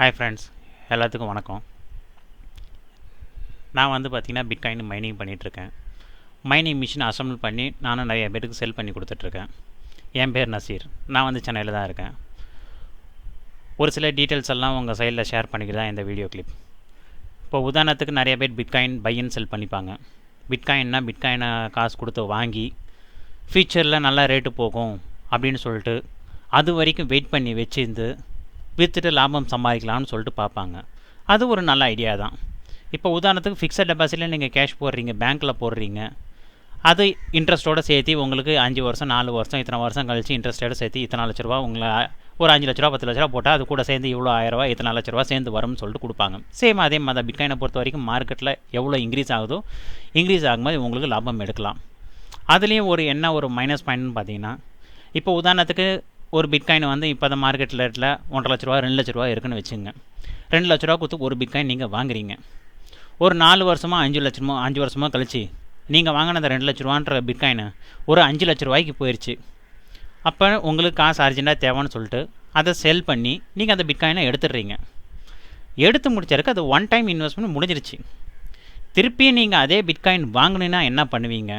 Hi friends எல்லாத்துக்கும் வணக்கம். நான் வந்து பார்த்திங்கன்னா பிட்காயின் மைனிங் பண்ணிகிட்ருக்கேன் மைனிங் மிஷின் அசம்பிள் பண்ணி நானும் நிறைய பேருக்கு செல் பண்ணி கொடுத்துட்ருக்கேன் என் பேர் நசீர். நான் வந்து சென்னையில் தான் இருக்கேன். ஒரு சில டீட்டெயில்ஸ் எல்லாம் உங்கள் சைடில் ஷேர் பண்ணிக்கிட்டு தான் இந்த வீடியோ கிளிப் இப்போ உதாரணத்துக்கு நிறைய பேர் பிட்காயின் பையன் செல் பண்ணிப்பாங்க. பிட்காயின்னா பிட்காயினை காசு கொடுத்து வாங்கி ஃபியூச்சரில் நல்லா ரேட்டு போகும் அப்படின்னு சொல்லிட்டு அது வரைக்கும் வெயிட் பண்ணி வச்சிருந்து விற்றுட்டு லாபம் சம்பாதிக்கலாம்னு சொல்லிட்டு பார்ப்பாங்க. அது ஒரு நல்ல ஐடியா தான். இப்போ உதாரணத்துக்கு ஃபிக்ஸட் டெபாசிட்டில் நீங்கள் கேஷ் போடுறீங்க பேங்க்கில் போடுறீங்க. அது இன்ட்ரெஸ்ட்டோடு சேர்த்து உங்களுக்கு அஞ்சு வருஷம் நாலு வருஷம் இத்தனை வருஷம் கழிச்சு இன்ட்ரெஸ்ட்டோட சேர்த்து இத்தனை லட்ச ரூபா உங்களை ஒரு அஞ்சு லட்ச ரூபா பத்து லட்ச ரூபா போட்டால் அது கூட சேர்ந்து இவ்வளோ ஆயிரரூவா இத்தனை லட்ச ரூபா சேர்ந்து வரும்னு சொல்லிட்டு கொடுப்பாங்க. சேம் அதே மாதிரி தான் பிட்காயினை பொறுத்த வரைக்கும் மார்க்கெட்டில் எவ்வளோ இன்க்ரீஸ் ஆகுதோ இன்க்ரீஸ் ஆகும்போது உங்களுக்கு லாபம் எடுக்கலாம். அதுலேயும் ஒரு என்ன ஒரு மைனஸ் பாயிண்ட்னு பார்த்தீங்கன்னா இப்போ உதாரணத்துக்கு ஒரு பிட்காயின் வந்து இப்போ அந்த மார்க்கெட் ரேட்டில் ஒன்றரை லட்ச ரூபா ரெண்டு லட்ச ரூபா இருக்குன்னு வச்சுங்க. ரெண்டு லட்ச ரூபா கொடுத்து ஒரு பிட்காயின் நீங்கள் வாங்குறீங்க. ஒரு நாலு வருஷமாக அஞ்சு லட்சமோ அஞ்சு வருஷமாக கழிச்சு நீங்கள் வாங்கின அந்த ரெண்டு லட்ச ரூபான்ற பிட்காயின் ஒரு அஞ்சு லட்ச ரூபாய்க்கு போயிடுச்சு அப்போ உங்களுக்கு காசு அர்ஜென்ட்டாக தேவைன்னு சொல்லிட்டு அதை செல் பண்ணி நீங்கள் அந்த பிட்காயினை எடுத்துடுறீங்க. எடுத்து முடிச்சதுக்கு அது ஒன் டைம் இன்வெஸ்ட்மெண்ட் முடிஞ்சிருச்சு. திருப்பி நீங்கள் அதே பிட்காயின் வாங்கினீங்கன்னா என்ன பண்ணுவீங்க?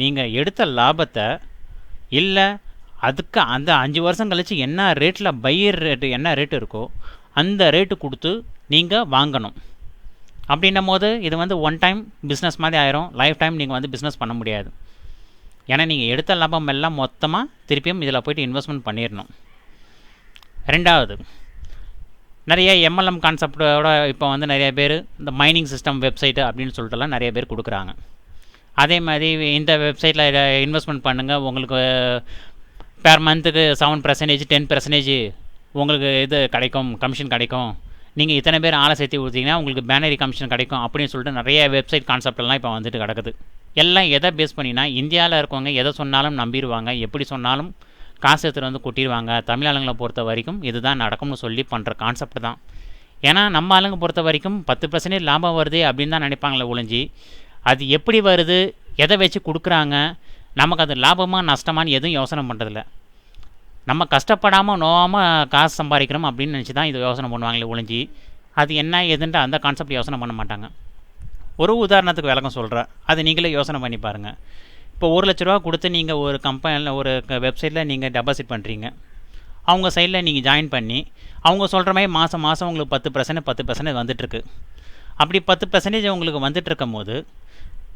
நீங்கள் எடுத்த லாபத்தை இல்லை அதுக்கு அந்த அஞ்சு வருஷம் கழித்து என்ன ரேட்டில் பையர் ரேட்டு என்ன ரேட்டு இருக்கோ அந்த ரேட்டு கொடுத்து நீங்கள் வாங்கணும். அப்படின்னும் போது இது வந்து ஒன் டைம் பிஸ்னஸ் மாதிரி ஆயிரும். லைஃப் டைம் நீங்கள் வந்து பிஸ்னஸ் பண்ண முடியாது. ஏன்னா நீங்கள் எடுத்த லாபம் எல்லாம் மொத்தமாக திருப்பியும் இதில் போய்ட்டு இன்வெஸ்ட்மெண்ட் பண்ணிடணும் ரெண்டாவது நிறைய எம்எல்எம் கான்செப்டோட இப்போ வந்து நிறைய பேர் இந்த மைனிங் சிஸ்டம் வெப்சைட்டு அப்படின்னு சொல்லிட்டுலாம் நிறைய பேர் கொடுக்குறாங்க. அதே மாதிரி இந்த வெப்சைட்டில் இன்வெஸ்ட்மெண்ட் பண்ணுங்கள் உங்களுக்கு பேர் மந்த்துக்கு செவன் பர்சன்டேஜ் டென் பர்சன்டேஜ் உங்களுக்கு இது கிடைக்கும் கமிஷன் கிடைக்கும். நீங்கள் இத்தனை பேர் ஆளை சேர்த்து கொடுத்தீங்கன்னா உங்களுக்கு பேனரி கமிஷன் கிடைக்கும் அப்படின்னு சொல்லிட்டு நிறைய வெப்சைட் கான்செப்ட்லாம் இப்போ வந்துட்டு கிடக்குது. எல்லாம் எதை பேஸ் பண்ணினா இந்தியாவில் இருக்கவங்க எதை சொன்னாலும் நம்பிடுவாங்க எப்படி சொன்னாலும் காசு எடுத்துகிட்டு வந்து கொட்டிடுவாங்க. தமிழ் ஆளுங்களை பொறுத்த வரைக்கும் இதுதான் நடக்கும்னு சொல்லி பண்ணுற கான்செப்ட் தான். ஏன்னா நம்ம ஆளுங்க பொறுத்த வரைக்கும் பத்து பர்சன்டேஜ் லாபம் வருது அப்படின்னு தான் நினைப்பாங்களே ஒழிஞ்சி அது எப்படி வருது எதை வச்சு கொடுக்குறாங்க நமக்கு அது லாபமாக நஷ்டமானு எதுவும் யோசனை பண்ணுறதில்ல நம்ம கஷ்டப்படாமல் நோவாமல் காசு சம்பாதிக்கிறோம் அப்படின்னு நினச்சி தான் இது யோசனை பண்ணுவாங்களே ஒழிஞ்சி அது என்ன ஏதுன்ட்டு அந்த கான்செப்ட் யோசனை பண்ண மாட்டாங்க. ஒரு உதாரணத்துக்கு விளக்கம் சொல்கிறேன் அது நீங்களே யோசனை பண்ணி பாருங்கள் இப்போ ஒரு லட்ச ரூபா கொடுத்து நீங்கள் ஒரு கம்பெனியில் ஒரு வெப்சைட்டில் நீங்கள் டெபாசிட் பண்ணுறீங்க அவங்க சைடில் நீங்கள் ஜாயின் பண்ணி அவங்க சொல்கிற மாதிரி மாதம் மாதம் உங்களுக்கு பத்து பர்சன்ட் பத்து பர்சன்டேஜ் வந்துட்டுருக்கு. அப்படி பத்து பர்சன்டேஜ் உங்களுக்கு வந்துட்டு இருக்கும் போது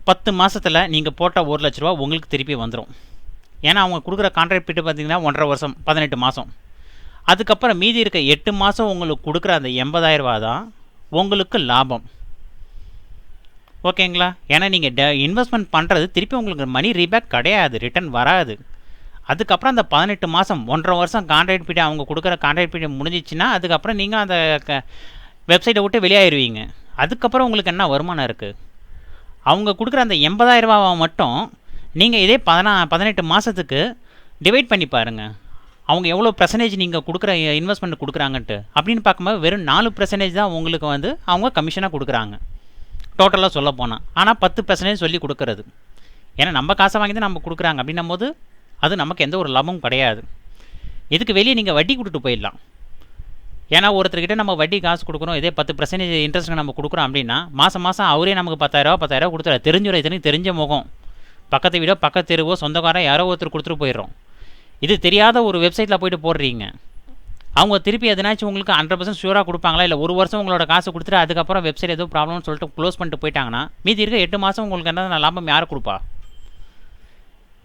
பத்து மாதத்தில் நீங்கள் போட்ட ஒரு லட்ச ரூபா உங்களுக்கு திருப்பி வந்துடும் ஏன்னா அவங்க கொடுக்குற கான்ட்ராக்ட் பீட்டு பார்த்தீங்கன்னா ஒன்றரை வருஷம் பதினெட்டு மாதம் அதுக்கப்புறம் மீதி இருக்க எட்டு மாதம் உங்களுக்கு கொடுக்குற அந்த எண்பதாயிரரூபா தான் உங்களுக்கு லாபம். ஓகேங்களா? ஏன்னா நீங்கள் ட இன்வெஸ்ட்மெண்ட் பண்ணுறது திருப்பி உங்களுக்கு மணி ரீபேக் கிடையாது ரிட்டர்ன் வராது. அதுக்கப்புறம் அந்த பதினெட்டு மாதம் ஒன்றரை வருஷம் கான்ட்ராக்ட் பீரியட் அவங்க கொடுக்குற கான்ட்ராக்ட் பீரியட் முடிஞ்சிச்சுன்னா அதுக்கப்புறம் நீங்கள் அந்த க வெப்சைட்டை விட்டு வெளியாயிருவீங்க. அதுக்கப்புறம் உங்களுக்கு என்ன வருமானம் இருக்குது அவங்க கொடுக்குற அந்த எண்பதாயிரரூபாவை மட்டும் நீங்கள் இதே பதினா பதினெட்டு மாதத்துக்கு டிவைட் பண்ணி பாருங்கள் அவங்க எவ்வளோ பர்சன்டேஜ் நீங்கள் கொடுக்குற இன்வெஸ்ட்மெண்ட் கொடுக்குறாங்கன்ட்டு. அப்படின்னு பார்க்கும்போது வெறும் நாலு பர்சன்டேஜ் தான் உங்களுக்கு வந்து அவங்க கமிஷனாக கொடுக்குறாங்க. டோட்டலாக சொல்ல போனால் ஆனால் பத்து பர்சன்டேஜ் சொல்லி கொடுக்குறது. ஏன்னா நம்ம காசை வாங்கி தான் நம்ம கொடுக்குறாங்க. அப்படின்னும் போது அது நமக்கு எந்த ஒரு லாபமும் கிடையாது. இதுக்கு வெளியே நீங்கள் வட்டி கொடுத்துட்டு போயிடலாம். ஏன்னா ஒருத்தர்கிட்ட நம்ம வட்டி காசு கொடுக்குறோம் இதே பத்து பர்சன்டேஜ் இன்ட்ரெஸ்ட் நம்ம கொடுக்குறோம் அப்படின்னா மாதம் மாதம் அவரே நமக்கு பத்தாயிரரூவா பத்தாயிரரூவா கொடுத்துரு தெரிஞ்சுரும் இத்தனைக்கு தெரிஞ்ச முகம். பக்கத்து வீடோ பக்கத்து தெருவோ சொந்தக்காரன் யாரோ ஒருத்தர் கொடுத்துட்டு போயிடுறோம். இது தெரியாத ஒரு வெப்சைட்டில் போயிட்டு போடுறீங்க. அவங்க திருப்பி எதனாச்சும் உங்களுக்கு ஹண்ட்ரட் பர்சன்ட் ஷூராக கொடுப்பாங்களா? இல்லை ஒரு வருஷம் உங்களோட காசு கொடுத்துட்டு அதுக்கப்புறம் வெப்சைட் ஏதோ ப்ராப்ளம்னு சொல்லிட்டு க்ளோஸ் பண்ணிட்டு போயிட்டாங்கன்னா மீதி இருக்க எட்டு மாதம் உங்களுக்கு என்ன லாபம் யார் கொடுப்பா?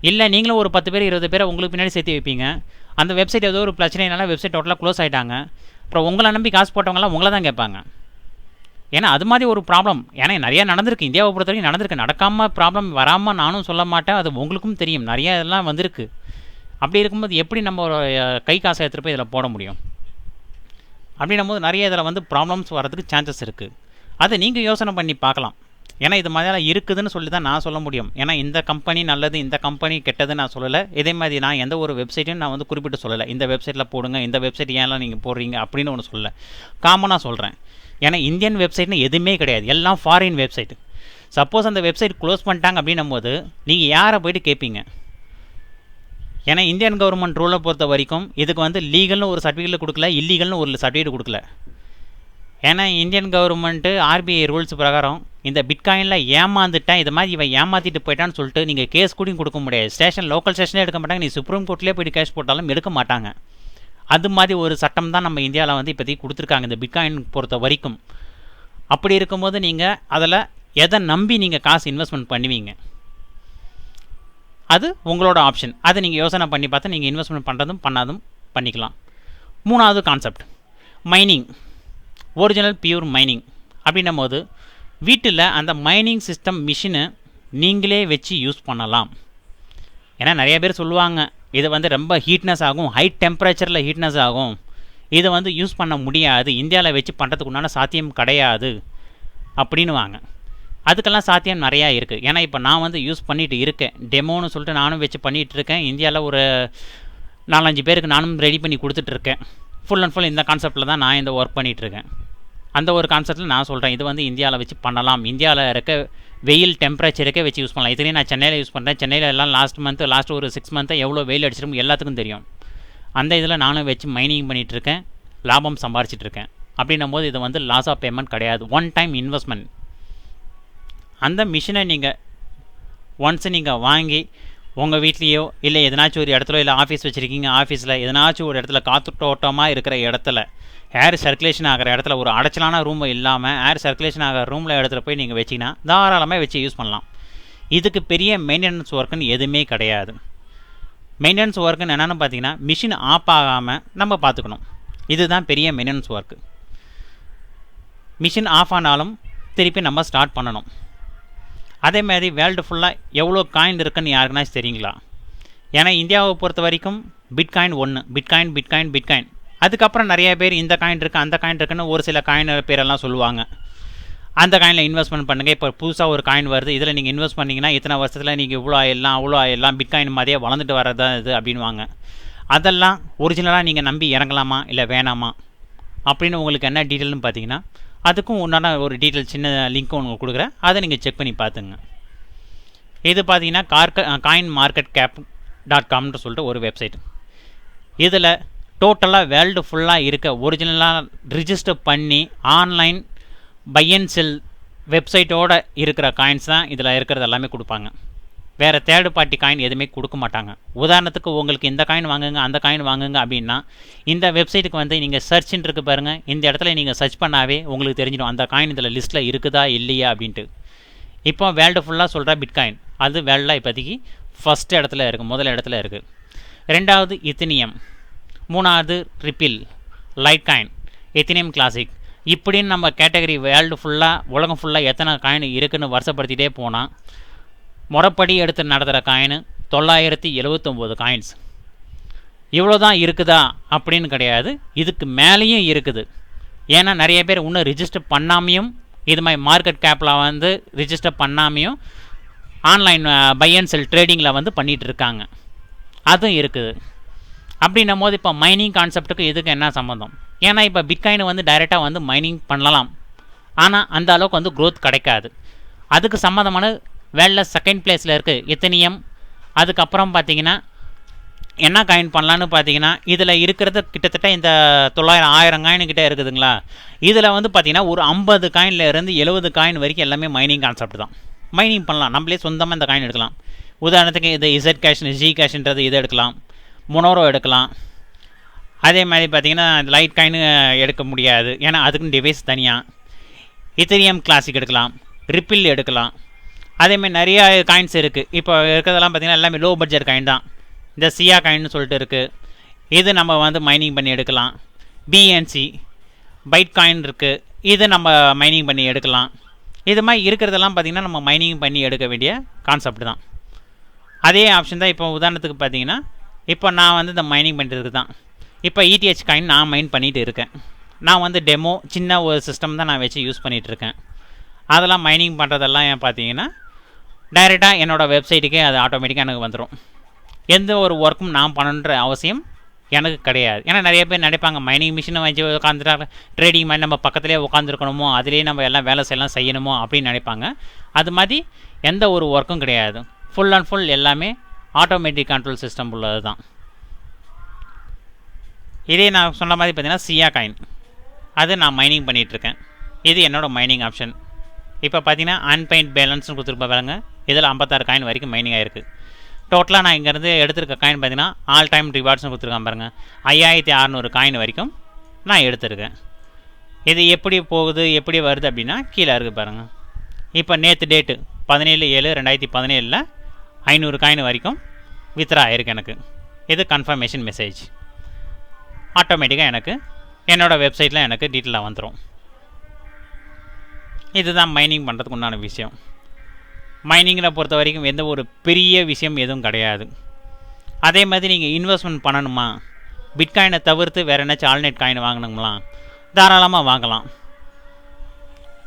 இல்லை நீங்களும் ஒரு பத்து பேர் இருபது பேரை உங்களுக்கு பின்னாடி சேர்த்து வைப்பீங்க. அந்த வெப்சைட் ஏதோ ஒரு பிரச்சனைனால வெப்சைட் டோட்டலாக க்ளோஸ் ஆகிட்டாங்க அப்புறம் உங்களை நம்பி காசு போட்டவங்களாம் உங்களை தான் கேட்பாங்க. ஏன்னா அது மாதிரி ஒரு ப்ராப்ளம் ஏன்னா நிறையா நடந்திருக்கு. இந்தியாவை பொறுத்த வரைக்கும் நடந்திருக்கு. நடக்காமல் ப்ராப்ளம் வராமல் நானும் சொல்ல மாட்டேன். அது உங்களுக்கும் தெரியும். நிறையா இதெல்லாம் வந்திருக்கு. அப்படி இருக்கும்போது எப்படி நம்ம ஒரு கை காசை எடுத்துகிட்டு போய் இதில் போட முடியும்? அப்படின்னும் போது நிறைய இதில் வந்து ப்ராப்ளம்ஸ் வரதுக்கு சான்சஸ் இருக்குது அதை நீங்கள் யோசனை பண்ணி பார்க்கலாம். ஏன்னா இது மாதிரிலாம் இருக்குதுன்னு சொல்லி தான் நான் சொல்ல முடியும். ஏன்னா இந்த கம்பெனி நல்லது இந்த கம்பெனி கெட்டதுன்னு நான் சொல்லலை. இதே மாதிரி நான் எந்த ஒரு வெப்சைட்டையும் நான் வந்து குறிப்பிட்டு சொல்லலை. இந்த வெப்சைட்டில் போடுங்க இந்த வெப்சைட் ஏன்லாம் நீங்கள் போடுறீங்க அப்படின்னு ஒன்று சொல்லலை. காமனாக சொல்கிறேன் ஏன்னா இந்தியன் வெப்சைட்னு எதுவுமே கிடையாது. எல்லாம் ஃபாரின் வெப்சைட் சப்போஸ் அந்த வெப்சைட் க்ளோஸ் பண்ணிட்டாங்க அப்படின்னும் போது நீங்கள் யாரை போயிட்டு கேட்பீங்க ஏன்னா இந்தியன் கவர்மெண்ட் ரூலை பொறுத்த வரைக்கும் இதுக்கு வந்து லீகல்னு ஒரு சர்டிஃபிகேட் கொடுக்கல இல்லீகல்னு ஒரு சர்டிஃபிகேட் கொடுக்கல. ஏன்னா இந்தியன் கவர்மெண்ட்டு ஆர்பிஐ ரூல்ஸ் பிரகாரம் இந்த பிட்காயினில் ஏமாந்துட்டேன் இது மாதிரி இவன் ஏமாற்றிட்டு போயிட்டான்னு சொல்லிட்டு நீங்கள் கேஸ் கூட கொடுக்க முடியாது. ஸ்டேஷன் லோக்கல் ஸ்டேஷனே எடுக்க மாட்டாங்க. நீ சுப்ரீம் கோர்ட்லேயே போய்ட்டு கேஸ் போட்டாலும் எடுக்க மாட்டாங்க. அது மாதிரி ஒரு சட்டம் தான் நம்ம இந்தியாவில் வந்து இப்போதைக்கு கொடுத்துருக்காங்க இந்த பிட்காயின் பொறுத்த வரைக்கும். அப்படி இருக்கும்போது நீங்கள் அதில் எதை நம்பி நீங்கள் காசு இன்வெஸ்ட்மெண்ட் பண்ணுவீங்க? அது உங்களோட ஆப்ஷன் அதை நீங்கள் யோசனை பண்ணி பார்த்து நீங்கள் இன்வெஸ்ட்மெண்ட் பண்ணுறதும் பண்ணாதும் பண்ணிக்கலாம். மூணாவது concept mining original pure mining அப்படின்னும் போது வீட்டில் அந்த மைனிங் சிஸ்டம் மிஷினை நீங்களே வச்சு யூஸ் பண்ணலாம். ஏன்னா நிறைய பேர் சொல்லுவாங்க இது வந்து ரொம்ப ஹீட்னஸ் ஆகும் ஹை டெம்பரேச்சரில் ஹீட்னஸ் ஆகும். இதை வந்து யூஸ் பண்ண முடியாது இந்தியாவில் வச்சு பண்ணுறதுக்கு உண்டான சாத்தியம் கிடையாது அப்படின்னுவாங்க. அதுக்கெல்லாம் சாத்தியம் நிறையா இருக்குது ஏன்னா இப்போ நான் வந்து யூஸ் பண்ணிகிட்டு இருக்கேன். டெமோன்னு சொல்லிட்டு நானும் வச்சு பண்ணிகிட்டு இருக்கேன். இந்தியாவில் ஒரு நாலஞ்சு பேருக்கு நானும் ரெடி பண்ணி கொடுத்துட்ருக்கேன் ஃபுல் அண்ட் ஃபுல் இந்த கான்செப்டில் தான் நான் இந்த ஒர்க் பண்ணிகிட்ருக்கேன் அந்த ஒரு கான்செப்ட்டில் நான் சொல்கிறேன் இது வந்து இந்தியாவில் வச்சு பண்ணலாம். இந்தியாவில் இருக்க வெயில் டெம்பரேச்சருக்கே வச்சு யூஸ் பண்ணலாம். இதுலேயும் நான் சென்னையில் யூஸ் பண்ணுறேன் சென்னையில் எல்லாம் லாஸ்ட் மந்த்து லாஸ்ட் ஒரு சிக்ஸ் மந்த்தாக எவ்வளோ வெயில் அடிச்சிருக்கும் எல்லாத்துக்கும் தெரியும். அந்த இதில் நானும் வச்சு மைனிங் பண்ணிகிட்ருக்கேன் லாபம் சம்பாரிச்சிட்ருக்கேன் அப்படின்னும் போது இது வந்து லாஸ் ஆஃப் பேமெண்ட் கிடையாது. ஒன் டைம் இன்வெஸ்ட்மெண்ட் அந்த மிஷினை நீங்கள் ஒன்ஸ் நீங்கள் வாங்கி உங்கள் வீட்லேயோ இல்லை எதனாச்சும் ஒரு இடத்துல இல்லை ஆஃபீஸ் வச்சுருக்கீங்க ஆஃபீஸில் எதனாச்சும் ஒரு இடத்துல காற்றுட்டோட்டமாக இருக்கிற இடத்துல ஏர் சர்க்குலேஷன் ஆகிற இடத்துல ஒரு அடைச்சலான ரூம் இல்லாமல் ஏர் சர்க்குலேஷன் ஆகிற ரூமில் இடத்துல போய் நீங்கள் வச்சிங்கன்னா தாராளமாக வச்சு யூஸ் பண்ணலாம். இதுக்கு பெரிய மெயின்டெனன்ஸ் ஒர்க்குன்னு எதுவுமே கிடையாது. மெயின்டெனன்ஸ் ஒர்க்குன்னு என்னென்னு பார்த்தீங்கன்னா மிஷின் ஆஃப் ஆகாமல் நம்ம பார்த்துக்கணும். இதுதான் பெரிய மெயின்டெனன்ஸ் ஒர்க்கு மிஷின் ஆஃப் ஆனாலும் திருப்பி நம்ம ஸ்டார்ட் பண்ணணும். அதே மாதிரி வேர்ல்டு ஃபுல்லாக எவ்வளோ காயின் இருக்குன்னு யாருக்குனாச்சும் தெரியுங்களா? ஏன்னா இந்தியாவை பொறுத்த வரைக்கும் பிட்காயின் ஒன்று பிட்காயின் பிட்காயின் பிட்காயின் அதுக்கப்புறம் நிறைய பேர் இந்த காயின் இருக்குது அந்த காயின் இருக்குன்னு ஒரு சில காயின் பேரெல்லாம் சொல்லுவாங்க. அந்த காயினில் இன்வெஸ்ட்மெண்ட் பண்ணுங்கள் இப்போ புதுசாக ஒரு காயின் வருது இதில் நீங்கள் இன்வெஸ்ட் பண்ணிங்கன்னா இத்தனை வருஷத்தில் நீங்கள் இவ்வளோ ஆயிடலாம் அவ்வளோ ஆயிடலாம் பிட்காயின் மாதிரியே வளர்ந்துட்டு வரதா இது அப்படின்வாங்க அதெல்லாம் ஒரிஜினலாக நீங்கள் நம்பி இறங்கலாமா? இல்லை வேணாமா? அப்படின்னு உங்களுக்கு என்ன டீட்டெயில்னு பார்த்தீங்கன்னா அதுக்கும் உண்டான ஒரு டீட்டெயில் சின்ன லிங்க் உங்களுக்கு கொடுக்குறேன். அதை நீங்கள் செக் பண்ணி பார்த்துங்க. இது பார்த்தீங்கன்னா கார்க காயின் மார்க்கெட் கேப் டாட் காம்னு சொல்லிட்டு ஒரு வெப்சைட் இதில் டோட்டலாக வேர்ல்டு ஃபுல்லாக இருக்க ஒரிஜினலாக ரிஜிஸ்டர் பண்ணி ஆன்லைன் பை அண்ட் செல் வெப்சைட்டோடு இருக்கிற காயின்ஸ் தான் இதில் இருக்கிறது எல்லாமே கொடுப்பாங்க. வேறு தேர்டு பார்ட்டி காயின் எதுவுமே கொடுக்க மாட்டாங்க. உதாரணத்துக்கு உங்களுக்கு இந்த காயின் வாங்குங்க அந்த காயின் வாங்குங்க அப்படின்னா இந்த வெப்சைட்டுக்கு வந்து நீங்கள் சர்ச்ன்னு இருக்கு பாருங்கள் இந்த இடத்துல நீங்கள் சர்ச் பண்ணாவே உங்களுக்கு தெரிஞ்சிடும் அந்த காயின் இதில் லிஸ்ட்டில் இருக்குதா இல்லையா அப்படின்ட்டு. இப்போ வேர்ல்டு ஃபுல்லாக சொல்கிற பிட்காயின் அது வேர்ல்டில் இப்போதைக்கு ஃபஸ்ட் இடத்துல இருக்குது முதல் இடத்துல இருக்குது ரெண்டாவது இத்தினியம் மூணாவது Ripple Litecoin Ethereum Classic இப்படின்னு நம்ம கேட்டகரி வேர்ல்டு ஃபுல்லாக உலகம் ஃபுல்லாக எத்தனை காயின் இருக்குன்னு வருஷப்படுத்திகிட்டே போனால் முறைப்படி எடுத்து நடத்துகிற காயின் தொள்ளாயிரத்தி எழுவத்தொம்போது காயின்ஸ் இவ்வளோ தான் இருக்குதா அப்படின்னு கிடையாது. இதுக்கு மேலேயும் இருக்குது. ஏன்னா நிறைய பேர் இன்னும் ரிஜிஸ்டர் பண்ணாமையும் இது மாதிரி மார்க்கெட் கேப்பில் வந்து ரிஜிஸ்டர் பண்ணாமையும் ஆன்லைன் பை அண்ட் செல் ட்ரேடிங்கில் வந்து பண்ணிகிட்டு இருக்காங்க. அதுவும் இருக்குது. அப்படின்னும் போது இப்போ மைனிங் கான்செப்ட்டுக்கு இதுக்கு என்ன சம்மந்தம் ஏன்னா இப்போ பிட்காயின் வந்து டைரெக்டாக வந்து மைனிங் பண்ணலாம். ஆனால் அந்த அளவுக்கு வந்து க்ரோத் கிடைக்காது. அதுக்கு சம்மந்தமான வேர்ல்டில் செகண்ட் பிளேஸில் இருக்குது இத்தனியம் அதுக்கப்புறம் பார்த்தீங்கன்னா என்ன காயின் பண்ணலான்னு பார்த்தீங்கன்னா இதில் இருக்கிறது கிட்டத்தட்ட இந்த தொள்ளாயிரம் ஆயிரம் காயின் கிட்டே இருக்குதுங்களா? இதில் வந்து பார்த்தீங்கன்னா ஒரு ஐம்பது காயினில் இருந்து எழுபது காயின் வரைக்கும் எல்லாமே மைனிங் கான்செப்ட் தான். மைனிங் பண்ணலாம். நம்மளே சொந்தமாக இந்த காயின் எடுக்கலாம். உதாரணத்துக்கு இது இசட் கேஷ் ஜி கேஷ்ன்றது இதை எடுக்கலாம். மொனோரோ எடுக்கலாம். அதே மாதிரி பார்த்தீங்கன்னா லைட் காயின் எடுக்க முடியாது. ஏன்னா அதுக்குன்னு டிவைஸ் தனியாக இத்தரியம் கிளாசிக் எடுக்கலாம். ரிப்பில் எடுக்கலாம். அதேமாதிரி நிறையா காயின்ஸ் இருக்குது இப்போ இருக்கிறதெல்லாம் பார்த்திங்கன்னா எல்லாமே லோ பட்ஜெட் காயின் தான். இந்த சியா காயின்னு சொல்லிட்டு இருக்குது இது நம்ம வந்து மைனிங் பண்ணி எடுக்கலாம். பிஎன்சி பைட் காயின் இருக்குது இது நம்ம மைனிங் பண்ணி எடுக்கலாம். இது மாதிரி இருக்கிறதெல்லாம் பார்த்திங்கன்னா நம்ம மைனிங் பண்ணி எடுக்க வேண்டிய கான்செப்ட் தான். அதே ஆப்ஷன் தான் இப்போ உதாரணத்துக்கு பார்த்தீங்கன்னா இப்போ நான் வந்து இந்த மைனிங் பண்ணுறதுக்கு தான். இப்போ இடிஹெச் காயின் நான் மைன் பண்ணிகிட்டு இருக்கேன். நான் வந்து டெமோ சின்ன ஒரு சிஸ்டம் தான் நான் வச்சு யூஸ் பண்ணிகிட்டு இருக்கேன். அதெல்லாம் மைனிங் பண்ணுறதெல்லாம் ஏன் பார்த்தீங்கன்னா டைரெக்டாக என்னோடய வெப்சைட்டுக்கே அது ஆட்டோமேட்டிக்காக எனக்கு வந்துடும் எந்த ஒரு ஒர்க்கும் நான் பண்ணணுன்ற அவசியம் எனக்கு கிடையாது. ஏன்னா நிறைய பேர் நினைப்பாங்க மைனிங் மிஷினை வச்சு உட்காந்துட்டா ட்ரேடிங் மாதிரி நம்ம பக்கத்துலேயே உட்காந்துருக்கணுமோ அதுலேயே நம்ம எல்லாம் வேலை செய்யலாம் செய்யணுமோ அப்படின்னு நினைப்பாங்க. அது மாதிரி எந்த ஒரு ஒர்க்கும் கிடையாது. ஃபுல் அண்ட் ஃபுல் எல்லாமே ஆட்டோமேட்டிக் கண்ட்ரோல் சிஸ்டம் உள்ளது தான். இதே நான் சொன்ன மாதிரி பார்த்தீங்கன்னா சியா காயின் அது நான் மைனிங் பண்ணிகிட்ருக்கேன் இது என்னோடய மைனிங் ஆப்ஷன் இப்போ பார்த்தீங்கன்னா அன்பெயிண்ட் பேலன்ஸ்னு கொடுத்துருப்ப பாருங்க. இதில் ஐம்பத்தாறு காயின் வரைக்கும் மைனிங் ஆயிருக்கு. டோட்டலாக நான் இங்கேருந்து எடுத்திருக்க காயின் பார்த்தீங்கன்னா ஆல் டைம் ரிவார்ட்ஸ்னு கொடுத்துருக்கேன் பாருங்கள் ஐயாயிரத்தி அறநூறு காயின் வரைக்கும் நான் எடுத்திருக்கேன். இது எப்படி போகுது எப்படி வருது அப்படின்னா கீழே இருக்குது பாருங்கள் இப்போ நேற்று டேட்டு பதினேழு ஏழு ரெண்டாயிரத்தி பதினேழில் ஐநூறு காயின் வரைக்கும் வித்ரா ஆயிருக்கு எனக்கு. இது கன்ஃபர்மேஷன் மெசேஜ் ஆட்டோமேட்டிக்காக எனக்கு என்னோடய வெப்சைட்டில் எனக்கு டீட்டெயிலாக வந்துடும் இதுதான் மைனிங் பண்ணுறதுக்கு உண்டான விஷயம். மைனிங்கில் பொறுத்த வரைக்கும் எந்த ஒரு பெரிய விஷயம் எதுவும் கிடையாது. அதே மாதிரி நீங்கள் இன்வெஸ்ட்மெண்ட் பண்ணணுமா? பிட்காயினை தவிர்த்து வேறு என்னாச்சும் ஆல்நெட் காயின் வாங்கணுங்களா தாராளமாக வாங்கலாம்.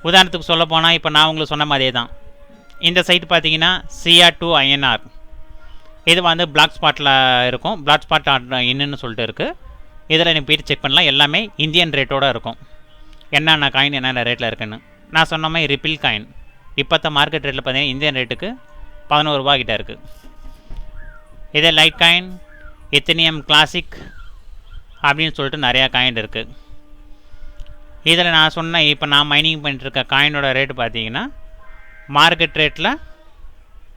உதாரணத்துக்கு சொல்ல போனால் இப்போ நான் உங்களுக்கு சொன்ன மாதிரியே தான். இந்த சைட் பார்த்தீங்கன்னா சிஆர் டூ ஐஎன்ஆர் இது வந்து பிளாக் ஸ்பாட்டில் இருக்கும். பிளாக் ஸ்பாட் என்னன்னு சொல்லிட்டு இருக்குது இதில் நீங்கள் போயிட்டு செக் பண்ணலாம். எல்லாமே இந்தியன் ரேட்டோடு இருக்கும். என்னென்ன காயின் என்னென்ன ரேட்டில் இருக்குன்னு. நான் சொன்ன மாதிரி ரிப்பிள் காயின் இப்போத்த மார்க்கெட் ரேட்டில் பார்த்தீங்கன்னா இந்தியன் ரேட்டுக்கு பதினோரு ரூபா கிட்ட இருக்குது இதே லைட் காயின் எத்தனியம் கிளாசிக் அப்படின்னு சொல்லிட்டு நிறையா காயின் இருக்குது இதில் நான் சொன்ன இப்போ நான் மைனிங் பண்ணிட்டுருக்க காயினோட ரேட்டு பார்த்தீங்கன்னா மார்க்கெட் ரேட்டில்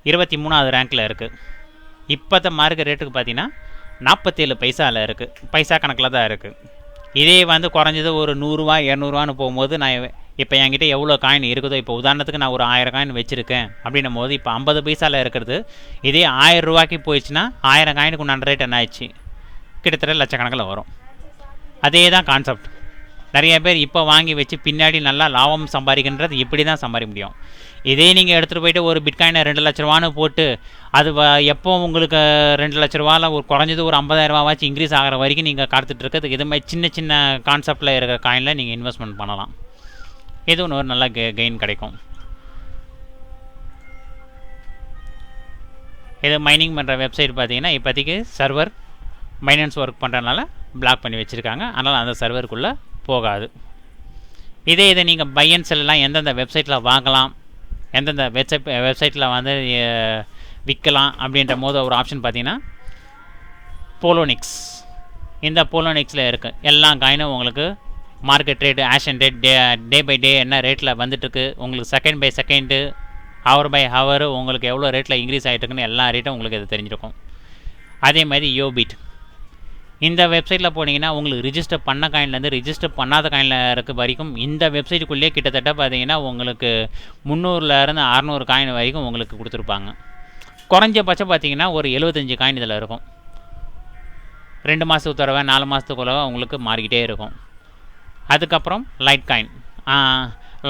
இருபத்தி மூணாவது ரேங்க்கில் இருக்குது இப்போத்த மார்க்கெட் ரேட்டுக்கு பார்த்தீங்கன்னா நாற்பத்தேழு பைசாவில் இருக்குது பைசா கணக்கில் தான் இருக்குது இதே வந்து குறைஞ்சது ஒரு நூறுரூவா இரநூறுவான்னு போகும்போது நான் இப்போ என்கிட்ட எவ்வளோ காயின் இருக்குதோ இப்போ உதாரணத்துக்கு நான் ஒரு ஆயிரம் காயின் வச்சுருக்கேன் அப்படின்னும் போது இப்போ ஐம்பது பைசாவில் இருக்கிறது. இதே ஆயிரம் ரூபாய்க்கு போயிடுச்சுன்னா ஆயிரம் காயினுக்கு உண்டான ரேட் என்ன ஆயிடுச்சு? கிட்டத்தட்ட லட்சக்கணக்கில் வரும். அதே தான் கான்செப்ட் நிறைய பேர் இப்போ வாங்கி வச்சு பின்னாடி நல்லா லாபம் சம்பாதிக்கின்றது இப்படி தான் சம்பாதிக்க முடியும். இதே நீங்கள் எடுத்துகிட்டு போயிட்டு ஒரு பிட்காயினை ரெண்டு லட்ச ரூபான்னு போட்டு அது வ எப்போ உங்களுக்கு ரெண்டு லட்ச ரூபாவில் ஒரு குறைஞ்சது ஒரு ஐம்பதாயிரம் ரூபாவாச்சும் இன்க்ரீஸ் ஆகிற வரைக்கும் நீங்கள் காத்துட்டு இருக்கிறதுக்கு இது மாதிரி சின்ன சின்ன கான்செப்டில் இருக்கிற காயினில் நீங்கள் இன்வெஸ்ட்மெண்ட் பண்ணலாம். ஏதோ ஒன்று ஒரு நல்ல கெ கெயின் கிடைக்கும். இது மைனிங் பண்ணுற வெப்சைட் பார்த்தீங்கன்னா இப்போதைக்கு சர்வர் மைனன்ஸ் ஒர்க் பண்ணுறதுனால பிளாக் பண்ணி வச்சுருக்காங்க. அதனால் அந்த சர்வருக்குள்ளே போகாது. இதே இதை நீங்கள் பையன் செல்லாம் எந்தெந்த வெப்சைட்டில் வாங்கலாம் எந்தெந்த வெப்சைட் வெப்சைட்டில் வந்து விற்கலாம் அப்படின்ற போது ஒரு ஆப்ஷன் பார்த்தீங்கன்னா போலோனிக்ஸ் இந்த போலோனிக்ஸில் இருக்குது எல்லா காயினும் உங்களுக்கு market rate ஆஷன் rate day day by day என்ன ரேட்டில் வந்துட்டுருக்கு. உங்களுக்கு second by second hour by hour உங்களுக்கு எவ்வளோ ரேட்டில் இன்க்ரீஸ் ஆகிட்டுருக்குன்னு எல்லா ரேட்டும் உங்களுக்கு இது தெரிஞ்சிருக்கும். அதே மாதிரி யோபிட் இந்த வெப்சைட்டில் போனீங்கன்னா உங்களுக்கு ரிஜிஸ்டர் பண்ண காயின்லேருந்து ரிஜிஸ்டர் பண்ணாத காயினில் இருக்க வரைக்கும் இந்த வெப்சைட்டுக்குள்ளேயே கிட்டத்தட்ட பார்த்தீங்கன்னா உங்களுக்கு முந்நூறுலேருந்து அறநூறு காயின் வரைக்கும் உங்களுக்கு கொடுத்துருப்பாங்க. குறைஞ்சபட்சம் பார்த்தீங்கன்னா ஒரு எழுபத்தஞ்சு காயின் இதில் இருக்கும். ரெண்டு மாதத்துக்கு தடவை நாலு மாதத்துக்குள்ளவை உங்களுக்கு மாறிக்கிட்டே இருக்கும். அதுக்கப்புறம் Litecoin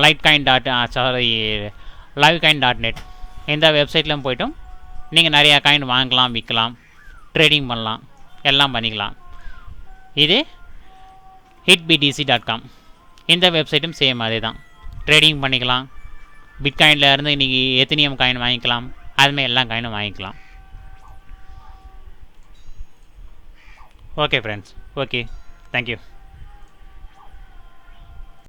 Litecoin dot sorry live coin dot net இந்த வெப்சைட்லையும் போய்ட்டும். நீங்கள் நிறையா காயின் வாங்கலாம் விற்கலாம் ட்ரேடிங் பண்ணலாம் எல்லாம் பண்ணிக்கலாம். இது ஹிட்பிடிசி டாட் காம் இந்த வெப்சைட்டும் சேம் அதே தான் ட்ரேடிங் பண்ணிக்கலாம். பிட்காயினில் இருந்து இன்றைக்கி எத்தனியம் காயின் வாங்கிக்கலாம். அதுமாதிரி எல்லா காயினும் வாங்கிக்கலாம். Okay friends okay thank you